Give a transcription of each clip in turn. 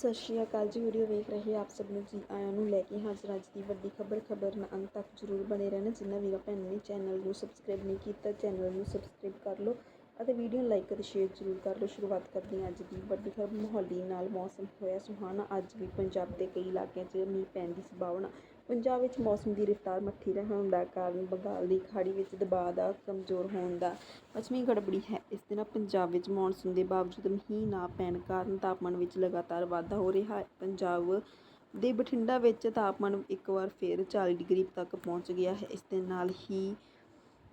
ਸਤਿ ਸ਼੍ਰੀ ਅਕਾਲ ਜੀ, ਵੀਡੀਓ ਵੇਖ ਰਹੇ ਆਪ ਸਭ ਨੂੰ ਜੀ। ਆਇਆਂ ਨੂੰ ਲੈ ਕੇ ਹਾਜ਼ਰ ਅੱਜ ਦੀ ਵੱਡੀ ਖਬਰ ਖਬਰ ਨਾਲ ਅੰਤ ਤੱਕ ਜਰੂਰ ਬਣੇ ਰਹਿਣਾ। ਜਿਨ੍ਹਾਂ ਵੀਰਾਂ ਭੈਣਾਂ ਨੇ ਚੈਨਲ ਨੂੰ ਸਬਸਕ੍ਰਾਈਬ ਨਹੀਂ ਕੀਤਾ, ਚੈਨਲ ਨੂੰ ਸਬਸਕ੍ਰਾਈਬ ਕਰ ਲਓ। ਅਤੇ ਵੀਡੀਓ ਨੂੰ ਲਾਈਕ ਅਤੇ ਸ਼ੇਅਰ ਜਰੂਰ ਕਰ ਲਓ। ਸ਼ੁਰੂਆਤ ਕਰਦੇ ਹਾਂ ਅੱਜ ਦੀ। ਵੱਡੀ ਖਬਰ, ਮੋਹਾਲੀ ਨਾਲ ਮੌਸਮ ਹੋਇਆ ਸੁਹਾਣਾ। ਅੱਜ ਵੀ ਪੰਜਾਬ ਦੇ ਕਈ ਇਲਾਕਿਆਂ 'ਚ ਮੀਂਹ ਪੈਣ ਦੀ ਸੰਭਾਵਨਾ। ਪੰਜਾਬ ਵਿੱਚ ਮੌਸਮ ਦੀ ਰਫ਼ਤਾਰ ਮੱਠੀ ਰਹਿਣ ਦਾ ਕਾਰਨ ਬੰਗਾਲ ਦੀ ਖਾੜੀ ਵਿੱਚ ਦਬਾਅ ਦਾ ਕਮਜ਼ੋਰ ਹੋਣ ਦਾ ਪੱਛਮੀ ਗੜਬੜੀ ਹੈ। ਇਸ ਦੇ ਨਾਲ ਪੰਜਾਬ ਵਿੱਚ ਮੌਨਸੂਨ ਦੇ ਬਾਵਜੂਦ ਮੀਂਹ ਨਾ ਪੈਣ ਕਾਰਨ ਤਾਪਮਾਨ ਵਿੱਚ ਲਗਾਤਾਰ ਵਾਧਾ ਹੋ ਰਿਹਾ ਹੈ। ਪੰਜਾਬ ਦੇ ਬਠਿੰਡਾ ਵਿੱਚ ਤਾਪਮਾਨ ਇੱਕ ਵਾਰ ਫਿਰ 40 ਡਿਗਰੀ ਤੱਕ ਪਹੁੰਚ ਗਿਆ ਹੈ। ਇਸ ਦੇ ਨਾਲ ਹੀ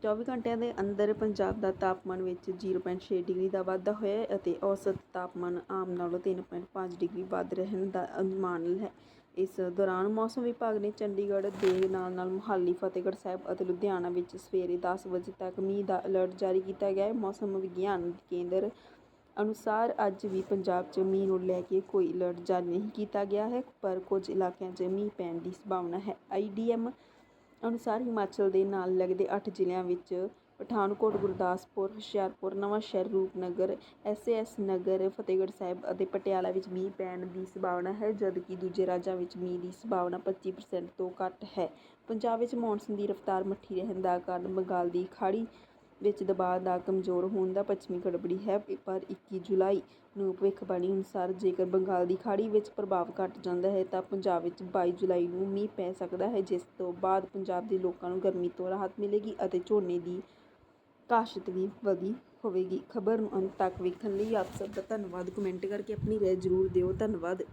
24 ਘੰਟਿਆਂ ਦੇ ਅੰਦਰ ਪੰਜਾਬ ਦਾ ਤਾਪਮਾਨ ਵਿੱਚ 0.6 ਡਿਗਰੀ ਦਾ ਵਾਧਾ ਹੋਇਆ ਹੈ ਅਤੇ ਔਸਤ ਤਾਪਮਾਨ ਆਮ ਨਾਲੋਂ 3.5 ਡਿਗਰੀ ਵੱਧ ਰਹਿਣ ਦਾ ਅਨੁਮਾਨ ਹੈ। ਇਸ ਦੌਰਾਨ ਮੌਸਮ ਵਿਭਾਗ ਨੇ ਚੰਡੀਗੜ੍ਹ ਦੇ ਨਾਲ ਨਾਲ ਮੁਹਾਲੀ, ਫਤਿਹਗੜ੍ਹ ਸਾਹਿਬ ਅਤੇ ਲੁਧਿਆਣਾ ਵਿੱਚ ਸਵੇਰੇ 10 ਵਜੇ ਤੱਕ ਮੀਂਹ ਦਾ ਅਲਰਟ ਜਾਰੀ ਕੀਤਾ ਗਿਆ ਹੈ। ਮੌਸਮ ਵਿਗਿਆਨ ਕੇਂਦਰ ਅਨੁਸਾਰ ਅੱਜ ਵੀ ਪੰਜਾਬ 'ਚ ਮੀਂਹ ਨੂੰ ਲੈ ਕੇ ਕੋਈ ਅਲਰਟ ਜਾਰੀ ਨਹੀਂ ਕੀਤਾ ਗਿਆ ਹੈ, ਪਰ ਕੁਝ ਇਲਾਕਿਆਂ 'ਚ ਮੀਂਹ ਪੈਣ ਦੀ ਸੰਭਾਵਨਾ ਹੈ। ਆਈਡੀਐਮ ਅਨੁਸਾਰ ਹਿਮਾਚਲ ਦੇ ਨਾਲ ਲੱਗਦੇ ਅੱਠ ਜ਼ਿਲ੍ਹਿਆਂ ਵਿੱਚ ਪਠਾਨਕੋਟ, ਗੁਰਦਾਸਪੁਰ, ਹੁਸ਼ਿਆਰਪੁਰ ਨਵਾਂਸ਼ਹਿਰ ਰੂਪਨਗਰ, ਐਸਏਐਸ ਨਗਰ, ਫਤਿਹਗੜ੍ਹ ਸਾਹਿਬ ਅਤੇ ਪਟਿਆਲਾ ਵਿੱਚ ਮੀਂਹ ਪੈਣ ਦੀ ਸੰਭਾਵਨਾ ਹੈ, ਜਦਕਿ ਦੂਜੇ ਰਾਜਾਂ ਵਿੱਚ ਮੀਂਹ ਦੀ ਸੰਭਾਵਨਾ 25% ਤੋਂ ਘੱਟ ਹੈ। ਪੰਜਾਬ ਵਿੱਚ ਮੌਨਸੂਨ ਦੀ ਰਫ਼ਤਾਰ ਮੱਠੀ ਰਹਿਣ ਦਾ ਕਾਰਨ ਬੰਗਾਲ ਦੀ ਖਾੜੀ ਵਿੱਚ ਦਬਾਅ ਦਾ ਕਮਜ਼ੋਰ ਹੋਣ ਦਾ ਪੱਛਮੀ ਗੜਬੜੀ ਹੈ। ਪਰ 21 ਜੁਲਾਈ ਨੂੰ ਭਵਿੱਖਬਾਣੀ ਅਨੁਸਾਰ ਜੇਕਰ ਬੰਗਾਲ ਦੀ ਖਾੜੀ ਵਿੱਚ ਪ੍ਰਭਾਵ ਘਟ ਜਾਂਦਾ ਹੈ, ਤਾਂ ਪੰਜਾਬ ਵਿੱਚ ਬਾਈ ਜੁਲਾਈ ਨੂੰ ਮੀਂਹ ਪੈ ਸਕਦਾ ਹੈ, ਜਿਸ ਤੋਂ ਬਾਅਦ ਪੰਜਾਬ ਦੇ ਲੋਕਾਂ ਨੂੰ ਗਰਮੀ ਤੋਂ ਰਾਹਤ ਮਿਲੇਗੀ ਅਤੇ ਝੋਨੇ ਦੀ ਕਾਸ਼ਤ ਵੀ ਵਧੀ ਹੋਵੇਗੀ। ਖਬਰ ਨੂੰ ਅੰਤ ਤੱਕ ਵੇਖਣ ਲਈ ਆਪ ਸਭ ਦਾ ਧੰਨਵਾਦ। ਕਮੈਂਟ ਕਰਕੇ ਆਪਣੀ ਰਾਏ ਜ਼ਰੂਰ ਦਿਓ। ਧੰਨਵਾਦ।